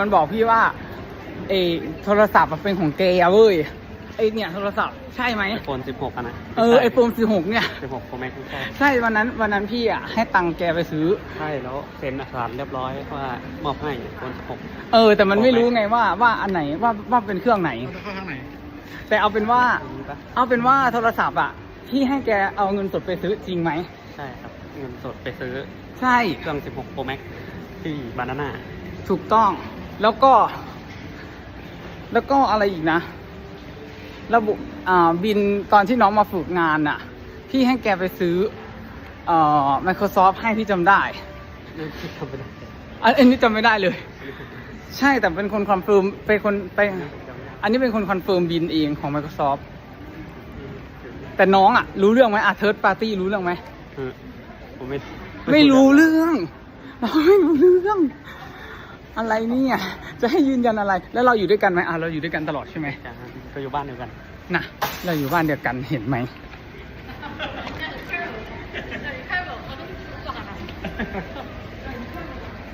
มันบอกพี่ว่าเออโทรศัพท์อะเป็นของแกอะเว้ยไอเนี่ยโทรศัพท์ใช่ไหมไอโฟน16อะนะเออไอโฟนสิบหกเนี่ย16 Pro Max ไม่ใช่ใช่วันนั้นวันนั้นพี่อะให้ตังค์แกไปซื้อ ใช่แล้วเซ็นอักษรเรียบร้อยว่ามอบให้ไอโฟน16เออ แต่มันไม่รู้ไงว่าว่าอันไหนว่าว่าเป็นเครื่องไหนเราจะเข้าทางไหน แต่เอาเป็นว่ามีปะเอาเป็นว่าโทรศัพท์อะพี่ให้แกเอาเงินสดไปซื้อจริงไหมใช่ครับเงินสดไปซื้อ ใช่เครื่อง 16 Pro Max ที่บานาน่าถูกต้อง แล้วก็ แล้วก็อะไรอีกนะ ระบุอ่าบินตอนที่น้องมาฝึกงานอะ พี่ให้แกไปซื้อเอ่อ Microsoft ให้พี่จำได้ไม่ทำไม่ได้อันอันนี้จำไม่ได้เลย ใช่แต่เป็นคนคอนเฟิร์มเป็นคนไป อันนี้เป็นคนคอนเฟิร์มบินเองของ Microsoft แต่น้องอะ รู้เรื่องไหมอะเทิร์ดปาร์ตี้รู้เรื่องไหมคือผมไม่ไม่รู้เรื่องเราไม่รู้เรื่อง อะไรเนี่ยจะให้ยืนยันอะไร แล้วเราอยู่ด้วยกันไหมอะเราอยู่ด้วยกันตลอดใช่ไหมก็อยู่บ้านเดียวกันนะเราอยู่บ้านเดียวกันเห็นไหม